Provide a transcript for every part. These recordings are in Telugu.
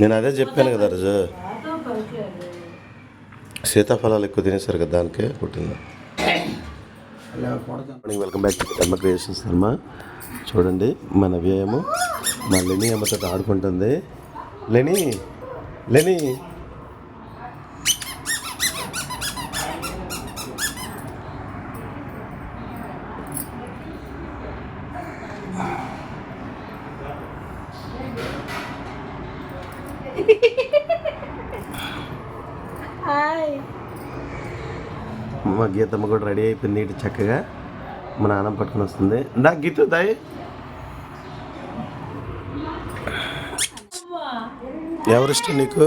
నేను అదే చెప్పాను కదా రోజు. సీతాఫలాలు ఎక్కువ తినేసారు కదా దానికే పుట్టింది. Welcome back to Dharma creations Dharma చూడండి మన వ్యయము మా లెని అమ్మతో ఆడుకుంటుంది. లెని లెని. మా గీతమ్మ కూడా రెడీ అయిపోయింది నీటి చక్కగా. మా నాన్నమ్మ పట్టుకొని వస్తుంది. దా గీత దాయి ఎవరిష్టం నీకు?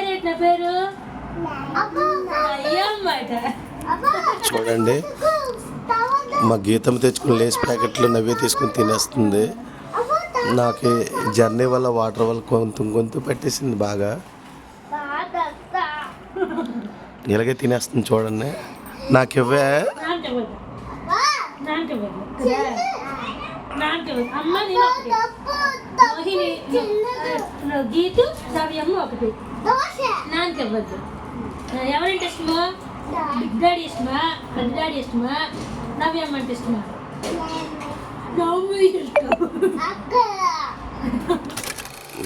నాన్న పేరు? నా చూడండి. మా గీతం తెచ్చుకుని లేస్ ప్యాకెట్లు నవ్వే తీసుకుని తినేస్తుంది. నాకు జర్నీ వల్ల వాటర్ వల్ల గొంతు గొంతు పెట్టేసింది బాగా. ఇలాగే తినేస్తుంది చూడండి. నాకు ఇవ్వే గీతు నవ్యమ్మ ఒకటి ఎవరంటే ఇష్టమా బిగ్ డాడీ ఇష్టమా? పెద్ద డాడీ ఇష్టమా? అంటే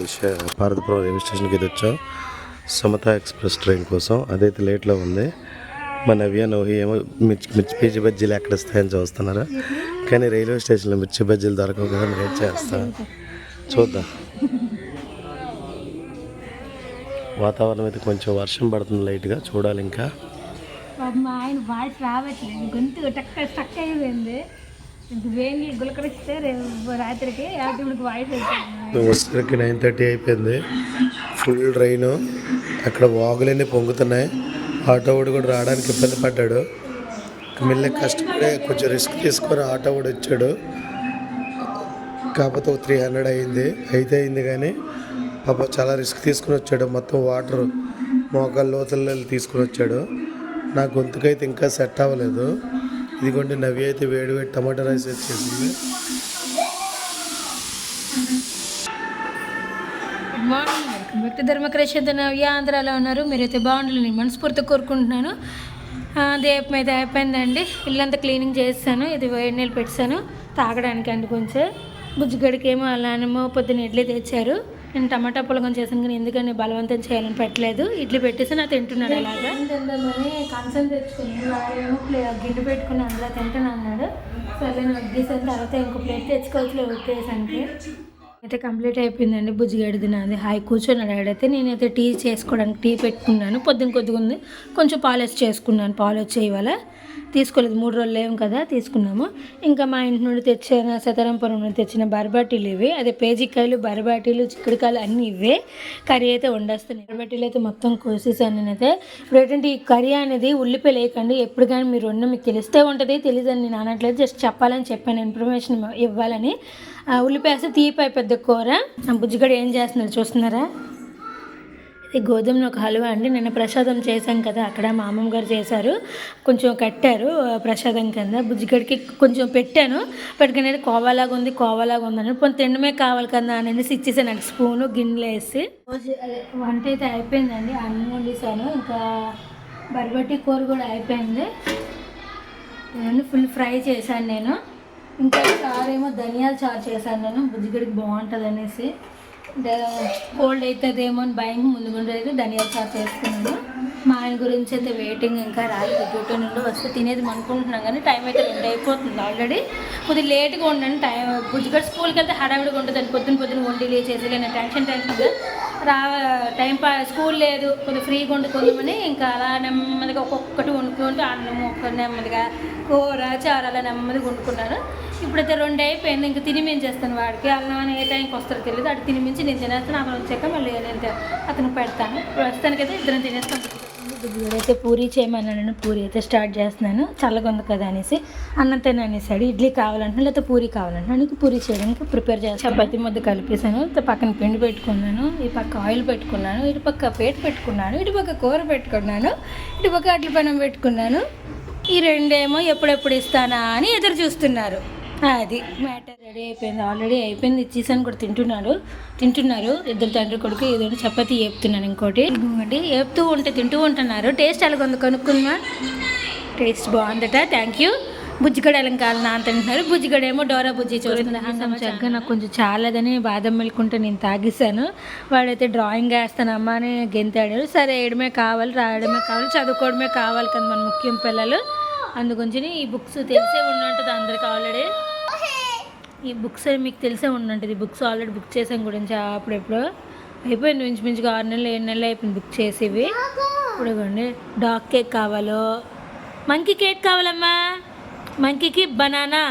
ఇష్టం భారతపురం రైల్వే స్టేషన్కి అయితే వచ్చాం. సమత ఎక్స్ప్రెస్ ట్రైన్ కోసం. అదైతే లేట్లో ఉంది. మా నవ్య నవ్వి ఏమో మిర్చి మిర్చి పీచి బజ్జీలు ఎక్కడ వస్తాయని చూస్తున్నారా? కానీ రైల్వే స్టేషన్లో మిర్చి బజ్జీలు దొరకవు కదా మేము చేస్తాం? చూద్దాం. వాతావరణం అయితే కొంచెం వర్షం పడుతుంది లైట్గా. చూడాలి ఇంకా. మా ఆయన వాయిస్ రావట్లేదు గొంతు టక్క స్టక్ అయిపోయింది. వేణి గులకరిస్తే రేపు రాత్రికి యాటికి వాయిస్ అయిపోయింది వచ్చేసరికి నైన్ థర్టీ అయిపోయింది. ఫుల్ ట్రైన్ అక్కడ వాగులన్నీ పొంగుతున్నాయి. ఆటో వాడు కూడా రావడానికి ఇబ్బంది పడ్డాడు. మెల్లె కష్టపడి కొంచెం రిస్క్ తీసుకొని ఆటో వాడు వచ్చాడు. కాకపోతే త్రీ హండ్రెడ్ అయింది. అయితే అయింది కానీ పాప చాలా రిస్క్ తీసుకుని వచ్చాడు. మొత్తం వాటర్ మోకాళ్ళ లోతుల్లో తీసుకుని వచ్చాడు. నా గొంతుకైతే ఇంకా సెట్ అవ్వలేదు. ఇదిగోండి నవ్వి అయితే వేడి వేడి టమాటా రైస్ వచ్చేసింది. గుడ్ మార్నింగ్ ధర్మకరేషన్ నవ్య ఆంధ్రాలో ఉన్నారు. మీరైతే బాగుండాలని మనస్ఫూర్తి కోరుకుంటున్నాను. దీపం అయితే అయిపోయిందండి ఇల్లంతా క్లీనింగ్ చేస్తాను. ఇది వేడి నీళ్ళు పెట్టాను. తాగడానికి అండి కొంచెం. బుజ్జిగడికి ఏమో అలానేమో పొద్దున్న ఇడ్లీ తెచ్చారు. నేను టమాటా పులగం చేశాను కానీ ఎందుకని బలవంతం చేయాలని పెట్టలేదు. ఇడ్లీ పెట్టేసి నా తింటున్నాడు అలాగా. తిందామని కంచం తెచ్చుకుని వాడేమో ప్లే గిన్నె పెట్టుకుని అందులో తింటాను అన్నాడు. సరే నేను వడ్డీసాను తర్వాత ఇంకో ప్లేట్ తెచ్చుకోవచ్చు ఉట్టేసానికి అయితే కంప్లీట్ అయిపోయిందండి బుజ్జిగడిది నాది హాయ్ కూర్చొని ఆడైతే. నేనైతే టీ చేసుకోవడానికి టీ పెట్టుకున్నాను. పొద్దున్న కొద్దిగా ఉంది. కొంచెం పాలు వేసి చేసుకున్నాను. పాలు వచ్చే ఇవాళ తీసుకోలేదు. మూడు రోజులు లేవు కదా తీసుకున్నాము. ఇంకా మా ఇంటి నుండి తెచ్చిన సతరంపురం నుండి తెచ్చిన బరబాటీలు ఇవి. అదే పేజికాయలు బరబాటీలు చిక్కుడుకాయలు అన్నీ ఇవే. కర్రీ అయితే వండేస్తున్నాయి బరబాటీలు అయితే మొత్తం కోసేసాను నేనైతే. ఇప్పుడు ఏంటంటే ఈ కర్రీ అనేది ఉల్లిపాయ లేకండి. ఎప్పుడు కానీ మీరు ఉన్న మీకు తెలిస్తే ఉంటుంది తెలియదని నేను అనట్లేదు. జస్ట్ చెప్పాలని చెప్పాను ఇన్ఫర్మేషన్ ఇవ్వాలని. ఆ, ఉల్లిపాయ వేస్తే పెద్ద కూర. ఆ బుజ్జిగడ ఏం చేస్తున్నారు చూస్తున్నారా? ఇది గోధుమ ఒక హల్వా అండి. నిన్న ప్రసాదం చేశాం కదా అక్కడ మా అమ్మమ్మ గారు చేశారు. కొంచెం కట్టారు ప్రసాదం కింద. బుజ్జిగడికి కొంచెం పెట్టాను. పెట్టుకునే కోవాలాగా ఉంది కోవాలాగా ఉందని కొంచెం తినడమే కావాలి కదా అనేసి ఇచ్చేసాను. నాకు స్పూను గిన్నెలు వేసి. వంట అయితే అయిపోయిందండి. అన్నం వండేసాను ఇంకా బరబట్టి కూర కూడా అయిపోయింది. ఇవన్నీ ఫుల్ ఫ్రై చేశాను నేను. ఇంకా చారు ఏమో ధనియాల చారు చేశాను నేను. బుజ్జిగడికి బాగుంటుంది అనేసి కోల్డ్ అవుతుందేమో అని భయం ముందు ముందు అయితే ధనియాల చాట్ చేసుకున్నాను. మా ఆయన గురించి అయితే వెయిటింగ్ ఇంకా రాలేదు. డ్యూటీ నుండి వస్తే తినేది అనుకుంటున్నాం కానీ టైం అయితే రెండు అయిపోతుంది ఆల్రెడీ. కొద్దిగా లేట్గా ఉండండి. టైం బుజ్జిగడ స్కూల్కి వెళ్తే హడావిడిగా ఉంటుంది. పొద్దున పొద్దున వండి లేచేసి లేని టెన్షన్ టెన్షన్గా రా టైం పా స్కూల్ లేదు కొంచెం ఫ్రీగా వండుకుందామని ఇంకా అలా నెమ్మదిగా ఒక్కొక్కటి వండుకుంటూ అన్నం ఒక్క నెమ్మదిగా కూర చారు అలా నెమ్మదిగా వండుకున్నాను. ఇప్పుడైతే రెండు అయిపోయింది ఇంకా తినిమించేస్తాను వాడికి. అన్నం అని ఏ టైంకి వస్తారో తెలియదు అటు తినిమించి నేను తినేస్తాను అక్కడ వచ్చాక మళ్ళీ నేను అతను పెడతాను. ప్రస్తుతానికైతే ఇద్దరం తినేస్తాను అయితే పూరి చేయమన్నాను పూరీ అయితే స్టార్ట్ చేస్తున్నాను. చల్లగా ఉంది కదా అనేసి అన్నం అనేసాడు. ఇడ్లీ కావాలంటున్నా లేకపోతే పూరీ కావాలంటున్నా. నీకు పూరీ చేయడానికి ప్రిపేర్ చేస్తాను చపాతి ముద్ద కలిపేసాను పక్కన పిండి పెట్టుకున్నాను. ఈ పక్క ఆయిల్ పెట్టుకున్నాను. ఇటు పక్క పేట పెట్టుకున్నాను. ఇటు పక్క కూర పెట్టుకున్నాను. ఇటు పక్క అట్ల పెనం పెట్టుకున్నాను. ఈ రెండేమో ఎప్పుడెప్పుడు ఇస్తానా అని ఎదురు చూస్తున్నారు. అది మ్యాటర్ రెడీ అయిపోయింది ఆల్రెడీ అయిపోయింది. ఇచ్చేసాను కూడా తింటున్నారు. తింటున్నారు. ఇద్దరు తండ్రి కొడుకు ఏదో చపాతీ వేపుతున్నాను ఇంకోటి. ఇదిగోండి వేపుతూ ఉంటే తింటూ ఉంటున్నారు. టేస్ట్ ఎలాగొంది కొనుక్కుందా టేస్ట్ బాగుందట థ్యాంక్ యూ బుజ్జిగడ ఎలా కావాలని అంత తింటున్నారు. బుజ్జిగడ ఏమో డోరా బుజ్జి చూస్తుంది చక్కగా నాకు కొంచెం చాలదని బాదం మిల్క్ ఉంటే నేను తాగేశాను. వాడైతే డ్రాయింగ్ వేస్తానమ్మా అని గెంతాడు. సరే వేయడమే కావాలి రాయడమే కావాలి చదువుకోవడమే కావాలి కదా మన ముఖ్యం పిల్లలు. అందుగురించి ఈ బుక్స్ తెలిసే ఉండుంటుంది అందరికి ఆల్రెడీ ఈ బుక్స్ మీకు తెలిసే ఈ బుక్స్ ఆల్రెడీ బుక్ చేసాం గురించి అప్పుడెప్పుడు. అయిపోయింది ఇంచుమించుగా ఆరు నెలలు ఏడు నెలలు అయిపోయింది బుక్ చేసేవి. ఇప్పుడు ఇవ్వండి డాగ్ కేక్ కావాలో? మంకీ కేక్ కావాలమ్మా. మంకీకి బనానా.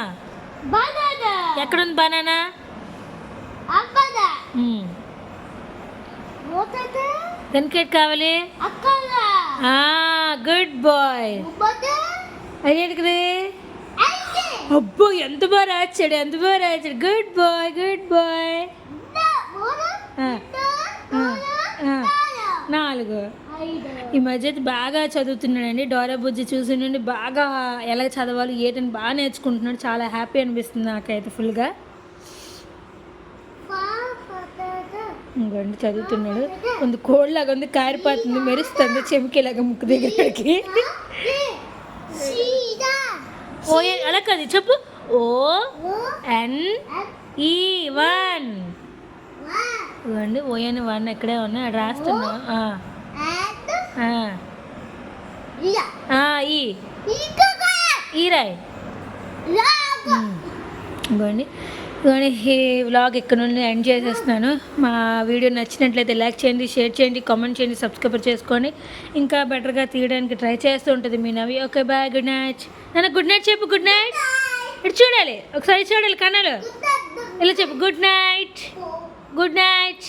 ఎక్కడుంది బనానా? దాని కేక్ కావాలి? Good boy. ఎక్కడిది? అబ్బో ఎంత బాగా రాచాడు ఎంత బాగా రాచాడు గుడ్ బాయ్ గుడ్ బాయ్ నాలుగు. ఈ మధ్య బాగా చదువుతున్నాడండి. డోరా బుజ్జి చూసి నుండి బాగా ఎలా చదవాలి ఏటని బాగా నేర్చుకుంటున్నాడు. చాలా హ్యాపీ అనిపిస్తుంది నాకైతే ఫుల్గా. ఇంకోండి చదువుతున్నాడు. కొంత కోళ్ళలాగా ఉంది కారిపోతుంది మెరుస్తుంది చెమికేలాగా ముక్కు దగ్గరికి. ఓ ఏ- అలా కాదు చెప్పు. ఓ ఎన్ ఈ వన్. ఇవ్వండి ఓఎన్ వన్ ఎక్కడే ఉన్నాయి? అక్కడ రాస్తున్నా. ఈ. రాయ్. ఉమ్. ఇదిగోండి ఈ వ్లాగ్ ఇక్కడ నుండి ఎండ్ చేసేస్తున్నాను. మా వీడియో నచ్చినట్లయితే లైక్ చేయండి షేర్ చేయండి కామెంట్ చేయండి సబ్స్క్రైబ్ చేసుకోండి ఇంకా బెటర్గా తీయడానికి ట్రై చేస్తూ ఉంటుంది మీ Navi okay bye good night నాన్న గుడ్ నైట్ చెప్పు గుడ్ నైట్ ఇటు చూడాలి. ఒకసారి చూడాలి కన్నాలు. ఇలా చెప్పు గుడ్ నైట్ గుడ్ నైట్